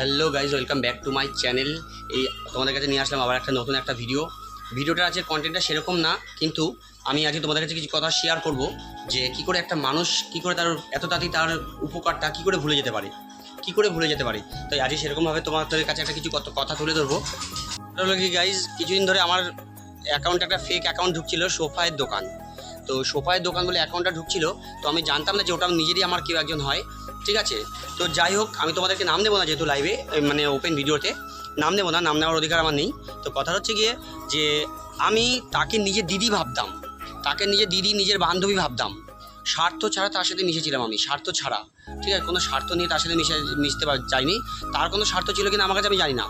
Hello guys welcome back to my channel. এই তোমাদের কাছে নিয়ে আসলাম আবার একটা নতুন একটা ভিডিও। ভিডিওটা আছে কন্টেন্টটা সেরকম না, কিন্তু আমি আজকে তোমাদের কাছে কিছু কথা শেয়ার করব যে কি করে একটা মানুষ, কি করে তার এত তাড়াতাড়ি তার উপকারটা কি করে ভুলে যেতে পারে? কি করে ভুলে যেতে পারে? তাই আজকে সেরকমভাবে তোমাদের কাছে একটা কিছু কথা তুলে ধরবো। হলো কি গাইজ কিছুদিন ধরে আমার অ্যাকাউন্টে একটা ফেক অ্যাকাউন্ট ঢুকছিল সোফায়ের দোকান। তো সোফায়ের দোকান বলে অ্যাকাউন্টটা ঢুকছিল, তো আমি জানতাম না যে ওটা নিজেরই আমার কেউ একজন হয়। ঠিক আছে? তো যাই হোক, আমি তোমাদেরকে নাম দেবো না যেহেতু লাইভে মানে ওপেন ভিডিওতে নাম দেবো না, নাম নেওয়ার অধিকার আমার নেই। তো কথা হচ্ছে গিয়ে যে আমি তাকে নিজের দিদি ভাবতাম। তাকে নিজের দিদি, নিজের বান্ধবী ভাবতাম। স্বার্থ ছাড়া তার সাথে মিশেছিলাম আমি, স্বার্থ ছাড়া। ঠিক আছে? কোনো স্বার্থ নিয়ে তার সাথে মিশে, মিশতে চাইনি তার কোনো স্বার্থ ছিল কিনা আমার কাছে আমি জানি না।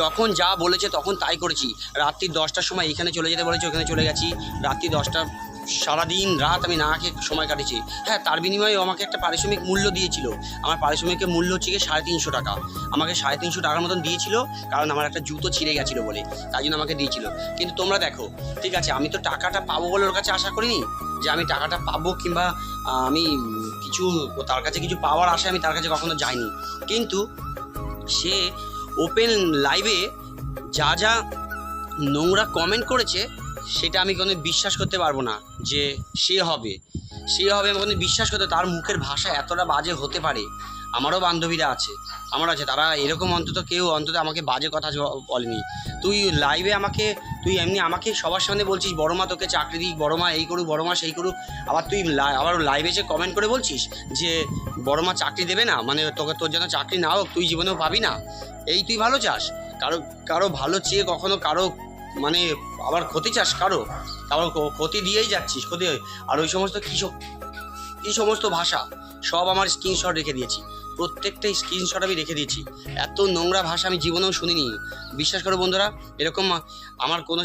যখন যা বলেছে তখন তাই করেছি। রাত্রি দশটার সময় এখানে চলে যেতে বলেছে, ওখানে চলে গেছি। রাত্রি দশটা সারাদিন রাত আমি না খেয়ে সময় কাটিয়েছি হ্যাঁ তার বিনিময়ে আমাকে একটা পারিশ্রমিক মূল্য দিয়েছিল। আমার পারিশ্রমিকের মূল্য হচ্ছে গিয়ে সাড়ে তিনশো টাকা। আমাকে সাড়ে তিনশো টাকার মতন দিয়েছিল, কারণ আমার একটা জুতো ছিঁড়ে গেছিল বলে। তাই জন্য আমাকে দিয়েছিল। কিন্তু তোমরা দেখো, ঠিক আছে, আমি তো টাকাটা পাবো বলে ওর কাছে আশা করিনি যে আমি টাকাটা পাবো কিংবা আমি কিছু, তার কাছে কিছু পাওয়ার আশায় আমি তার কাছে কখনো যাইনি। কিন্তু সে ওপেন লাইভে যা যা নোংরা কমেন্ট করেছে সেটা আমি কোনো বিশ্বাস করতে পারব না যে সে হবে। সে হবে আমি কোনো বিশ্বাস করতে তার মুখের ভাষা এতটা বাজে হতে পারে। আমারও বান্ধবীরা আছে আমার আছে। তারা এরকম অন্তত কেউ অন্তত আমাকে বাজে কথা বলেনি। তুই লাইভে আমাকে, তুই এমনি আমাকে সবার সামনে বলছিস, বড় মা তোকে চাকরি দিই বড় মা এই করুক, বড় মা সেই করুক। আবার তুই আবার লাইভে যে কমেন্ট করে বলছিস যে, বড় মা চাকরি দেবে না মানে তোকে, তোর যেন চাকরি না হোক, তুই জীবনেও পাবি না। এই তুই ভালো চাস। কারও কারও ভালো চেয়ে কখনো কারও মানে আবার ক্ষতি চাস কারও? আবার ক্ষতি দিয়েই যাচ্ছিস, ক্ষতি আর ওই সমস্ত কৃষক, এই সমস্ত ভাষা, সব আমার স্ক্রিনশট রেখে দিয়েছি। প্রত্যেকটা স্ক্রিনশট আমি রেখে দিয়েছি। এত নোংরা ভাষা আমি জীবনেও শুনিনি। বিশ্বাস করো বন্ধুরা, এরকম আমার কোনো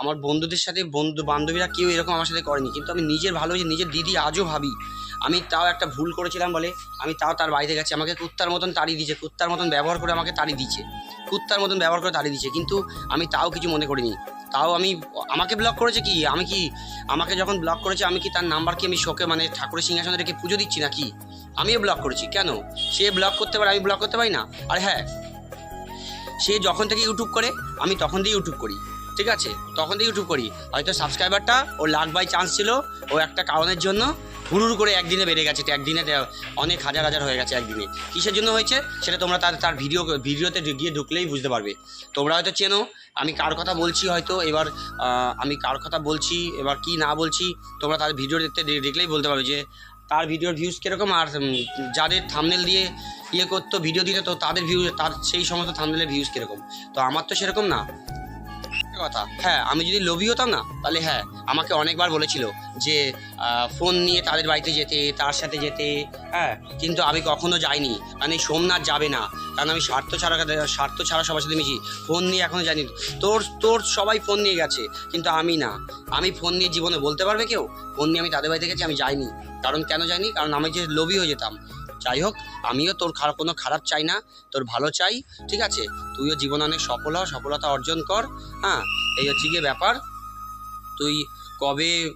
আমার বন্ধুদের সাথে, বন্ধু বান্ধবীরা কেউ এরকম আমার সাথে করেনি। কিন্তু আমি নিজের ভালোবেসে নিজের দিদি আজও ভাবি। আমি তাও একটা ভুল করেছিলাম বলে, আমি তাও তার বাড়িতে গেছি। আমাকে কুত্তার মতন তাড়ি দিয়েছে, কুত্তার মতন ব্যবহার করে আমাকে তাড়ি দিচ্ছে কুত্তার মতন ব্যবহার করে তাড়ি দিচ্ছে কিন্তু আমি তাও কিছু মনে করিনি। তাও আমি, আমাকে ব্লক করেছে কি? আমি কি, আমাকে যখন ব্লক করেছে, আমি কি তার নাম্বার কি আমি শোকে মানে ঠাকুরের সিংহাসনে রেখে পুজো দিচ্ছি নাকি? আমিও ব্লক করেছি, কেন? সে ব্লক করতে পারে, আমি ব্লক করতে পারি না? আর হ্যাঁ সে যখন থেকে ইউটিউব করে, আমি তখন থেকে ইউটিউব করি, ঠিক আছে? তখন দিয়ে ইউটিউব করি। হয়তো সাবস্ক্রাইবারটা ও লাখ বাই চান্স ছিল, ও একটা কারণের জন্য হুড়ুর করে একদিনে বেড়ে গেছে একদিনে অনেক হাজার হাজার হয়ে গেছে একদিনে। কিসের জন্য হয়েছে? সেটা তোমরা তার তার ভিডিও ভিডিওতে গিয়ে ঢুকলেই বুঝতে পারবে। তোমরা হয়তো চেনো, আমি কার কথা বলছি হয়তো, এবার আমি কার কথা বলছি, এবার কি না বলছি, তোমরা তার ভিডিও দেখতে দেখলেই বলতে পারবে যে, তার ভিডিওর ভিউজ কীরকম আর যাদের থামনেল দিয়ে ইয়ে করতো ভিডিও দিতে, তো তাদের ভিউ তার সেই সমস্ত থামনেলের ভিউজ কীরকম? তো আমার তো সেরকম না। কথা। হ্যাঁ আমি যদি লোভী হতাম না, তাহলে হ্যাঁ আমাকে অনেকবার বলেছিল যে ফোন নিয়ে তাদের বাড়িতে যেতে, তার সাথে যেতে হ্যাঁ কিন্তু আমি কখনো যাইনি। এই সোমনাথ যাবে না। কারণ আমি স্বার্থ ছাড়া স্বার্থ ছাড়া সবার সাথে মিশি। ফোন নিয়ে এখনও জানি তোর তোর সবাই ফোন নিয়ে গেছে, কিন্তু আমি না। আমি ফোন নিয়ে জীবনে বলতে পারবে কেউ? ফোন নিয়ে আমি তাদের বাড়িতে গেছি, আমি যাইনি। কারণ কেন যাইনি? কারণ আমি যে লোভী হয়ে যেতাম। যাই হোক, আমিও তোর খারাপ, কোনো খারাপ চাই না, তোর ভালো চাই, ঠিক আছে? তুইও জীবন অনেক সফল হ, সফলতা অর্জন কর হ্যাঁ? এই হচ্ছে গিয়ে ব্যাপার। তুই কবে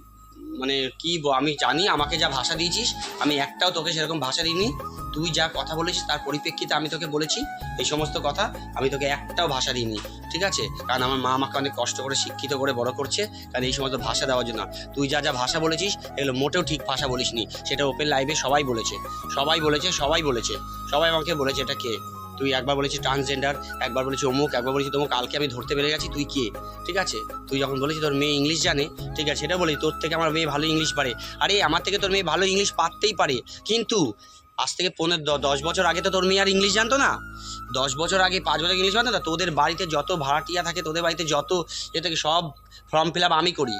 মানে কি আমি জানি, আমাকে যা ভাষা দিয়েছিস, আমি একটাও তোকে সেরকম ভাষা দিইনি। তুই যা কথা বলেছিস তার পরিপ্রেক্ষিতে আমি তোকে বলেছি এই সমস্ত কথা, আমি তোকে একটাও ভাষা দিইনি, ঠিক আছে? কারণ আমার মা আমাকে অনেক কষ্ট করে, শিক্ষিত করে, বড় করছে, কারণ এই সমস্ত ভাষা দেওয়ার জন্য। তুই যা যা ভাষা বলেছিস, এগুলো মোটেও ঠিক ভাষা বলিসনি। সেটা ওপেন লাইভে সবাই বলেছে সবাই বলেছে সবাই বলেছে, সবাই আমাকে বলেছে এটা কে? তুই একবার বলেছিস ট্রান্সজেন্ডার একবার বলেছিস অমুক, একবার বলেছিস তোমাকে, কালকে আমি ধরতে পেরে গেছি, তুই কে? ঠিক আছে? তুই যখন বলেছিস তোর মেয়ে ইংলিশ জানে, ঠিক আছে, সেটা বলি তোর থেকে আমার মেয়ে ভালো ইংলিশ পারে। আরে, আমার থেকে তোর মেয়ে ভালো ইংলিশ পারতেই পারে। কিন্তু, আজ থেকে পনেরো দশ বছর আগে তো তোর মেয়ে আর ইংলিশ জানতো না? দশ বছর আগে, পাঁচ বছর ইংলিশ জানতো না? তোদের বাড়িতে যত ভাড়াটিয়া থাকে, তোদের বাড়িতে যত এ থেকে সব ফর্ম ফিল আমি করি।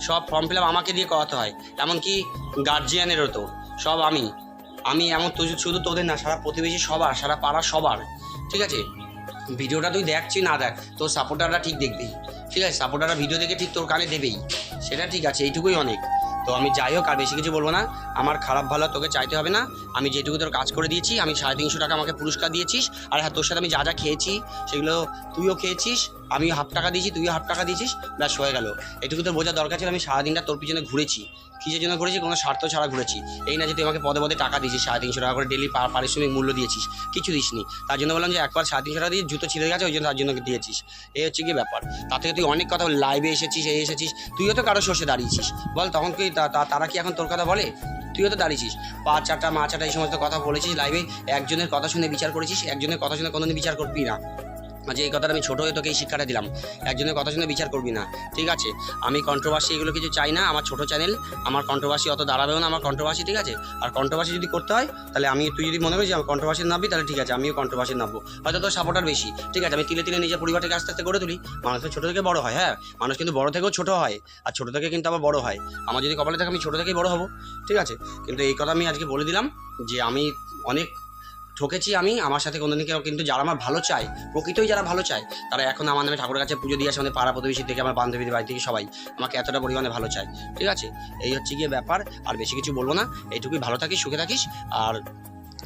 সব ফর্ম ফিল আমাকে দিয়ে করাতে হয়। এমনকি গার্জিয়ানেরও তো। সব আমি। আমি এমন তুই শুধু তোদের না, সারা প্রতিবেশী সবার, সারা পাড়া সবার, ঠিক আছে? ভিডিওটা তুই দেখছি না দেখ, তোর সাপোর্টাররা ঠিক দেখবি। ঠিক আছে? সাপোর্টাররা ভিডিও দেখে ঠিক তোর কানে দেবেই। সেটা ঠিক আছে, এইটুকুই অনেক। তো আমি যাই হোক, আর বেশি কিছু বলব না। আমার খারাপ ভালো তোকে চাইতে হবে না। আমি যেটুকু তোর কাজ করে দিয়েছি, আমি সাড়ে তিনশো টাকা আমাকে পুরস্কার দিয়েছিস। আর হ্যাঁ তোর সাথে আমি যা যা খেয়েছি, সেগুলো তুইও খেয়েছিস। আমি হাফ টাকা দিয়েছি, তুইও হাফ টাকা দিয়েছিস, ব্যাস হয়ে গেল। এটুকু তোর বোঝার দরকার ছিল, আমি সারাদিনটা তোর পিছনে ঘুরেছি। কিসের জন্য ঘুরেছি? কোনো স্বার্থ ছাড়া ঘুরেছি। এই না যে তুই আমাকে পদে পদে টাকা দিয়েছিস, সাড়ে তিনশো টাকা করে ডেলি পারিশ্রমিক মূল্য দিয়েছিস, কিছু দিসনি। তার জন্য বললাম যে একবার সাড়ে তিনশো টাকা দিয়ে জুতো ছিঁড়ে গেছে, ওই জন্য তার জন্য দিয়েছিস। এই হচ্ছে কি ব্যাপার। তার থেকে তুই অনেক কথা লাইভে এসেছিস, এই এসেছিস, তুইও তো কারও শোষে দাঁড়িয়েছিস। বল, তখন কি তা- তা- তারা কি এখন তোর কথা বলে? তুইও তো দাঁড়িয়েছিস। পা চাটা মা চাটা এই সমস্ত কথা বলেছিস লাইভে একজনের কথা শুনে বিচার করেছিস, একজনের কথা শুনে কোনোদিন বিচার করবি না। যে এই কথাটা আমি ছোটো হয়ে তোকে এই শিক্ষাটা দিলাম, একজনের কথা শুনে বিচার করবি না, ঠিক আছে? আমি কন্ট্রোভার্সি এগুলো কিছু চাই না, আমার ছোটো চ্যানেল আমার কন্ট্রোভার্সি অত দাঁড়াবেও না, আমার কন্ট্রোভার্সি ঠিক আছে? আর কন্ট্রোভার্সি যদি করতে হয়, তাহলে আমি, তুই যদি মনে করিস যে আমি কন্ট্রোভার্সি নামবি, তাহলে ঠিক আছে, আমিও কন্ট্রোভার্সি নামবো। হয়তো তোর সাপোর্টার বেশি, ঠিক আছে? আমি তিলে তিলে নিজের পরিবারটাকে আস্তে আস্তে গড়ে তুলি। মানুষ ছোটো থেকে বড় হয় হ্যাঁ? মানুষ কিন্তু বড় থেকেও ছোটো হয়, আর ছোটো থেকে কিন্তু আবার বড় হয়। আমার যদি কপালে থাকে, আমি ছোটো থেকেই বড় হব, ঠিক আছে? কিন্তু এই কথা আমি আজকে বলে দিলাম যে আমি অনেক ঠকেছি আমি, আমার সাথে কোনোদিন কেউ কিন্তু যারা আমার ভালো চায়, প্রকৃতই যারা ভালো চায়, তারা এখন আমার নামে ঠাকুরের কাছে পুজো দিয়ে আসে আমাদের পাড়া প্রতিবেশী থেকে আমার বান্ধবীর বাড়ি থেকে সবাই, আমাকে এতটা পরিমাণে ভালো চায়। ঠিক আছে? এই হচ্ছে গিয়ে ব্যাপার, আর বেশি কিছু বলব না। এইটুকুই, ভালো থাকিস, সুখে থাকিস, আর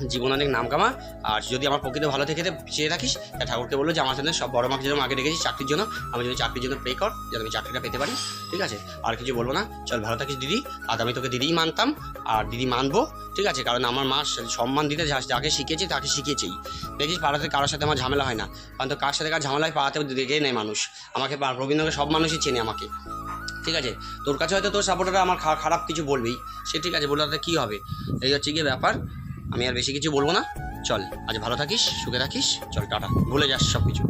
জীবন অনেক নাম কামা আর যদি আমার প্রকৃত ভালো থেকে চেয়ে রাখিস তা ঠাকুরকে বলল যে, আমার সাথে সব বড় মাকে যেরকম আগে রেখেছি চাকরির জন্য, আমি যদি চাকরির জন্য প্রে কর যেন আমি চাকরিটা পেতে পারি। ঠিক আছে? আর কিছু বলব না। চল, ভালো থাকিস দিদি। আর আমি তোকে দিদিই মানতাম, আর দিদি মানবো। ঠিক আছে? কারণ আমার মা সম্মান দিতে যা- যাকে শিখেছে, তাকে শিখেছেই। দেখিস, পাড়াতে কারোর সাথে আমার ঝামেলা হয় না। কারণ তো কার সাথে কার ঝামেলায় পাড়াতে দেখে নেয় মানুষ। আমাকে রবীন্দ্রকে সব মানুষই চেনে আমাকে। ঠিক আছে? তোর কাছে হয়তো তোর সাপোর্টাররা আমার খারাপ কিছু বলবেই। সে ঠিক আছে বলে তাতে কী হবে? এই হচ্ছে গিয়ে ব্যাপার। আমি আর বেশি কিছু বলব না। চল, আজ ভালো থাকিস, সুখে থাকিস। চল, টাটা। ভুলে যাস সব কিছু